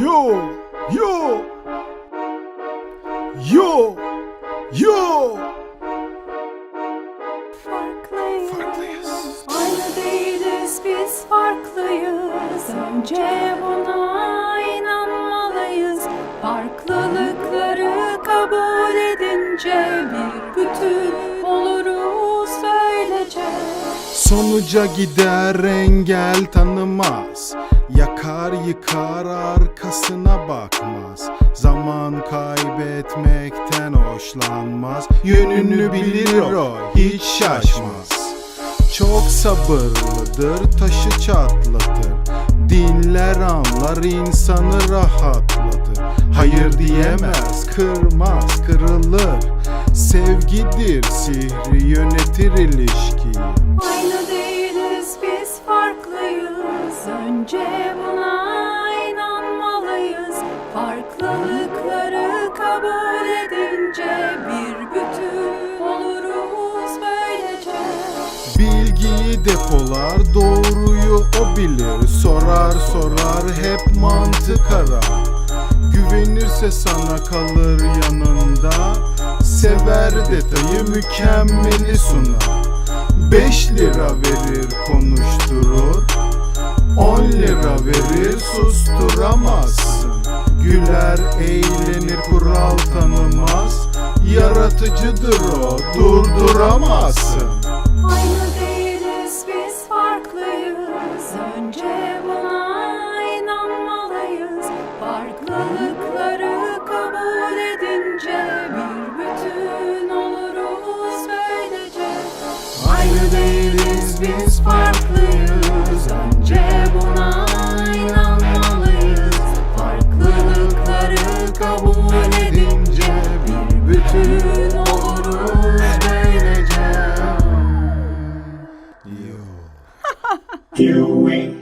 Yo, yo, yo, yo. Farklıyız. Farklıyız. Aynı değiliz biz farklıyız. Önce buna inanmalıyız. Farklılıkları kabul edince Sonuca gider engel tanımaz. Yakar yıkar arkasına bakmaz. Zaman kaybetmekten hoşlanmaz. Yönünü bilir o hiç şaşmaz. Çok sabırlıdır taşı çatlatır. Dinler anlar insanı rahatlatır. Hayır diyemez kırmaz kırılır. Sevgidir sihri yönetir ilişkiyi edince bir bütün oluruz böylece. Bilgiyi depolar doğruyu o bilir. Sorar sorar hep mantık arar. Güvenirse sana kalır yanında. Sever detayı mükemmeli sunar. 5 lira verir konuşturur Güler eğlenir kural tanımaz Yaratıcıdır o durduramazsın Aynı değiliz biz farklıyız. Önce buna inanmalıyız. Farklılıkları kabul edince bir bütün oluruz böylece. Aynı değiliz biz farklıyız. Böylece. Yo. You ain't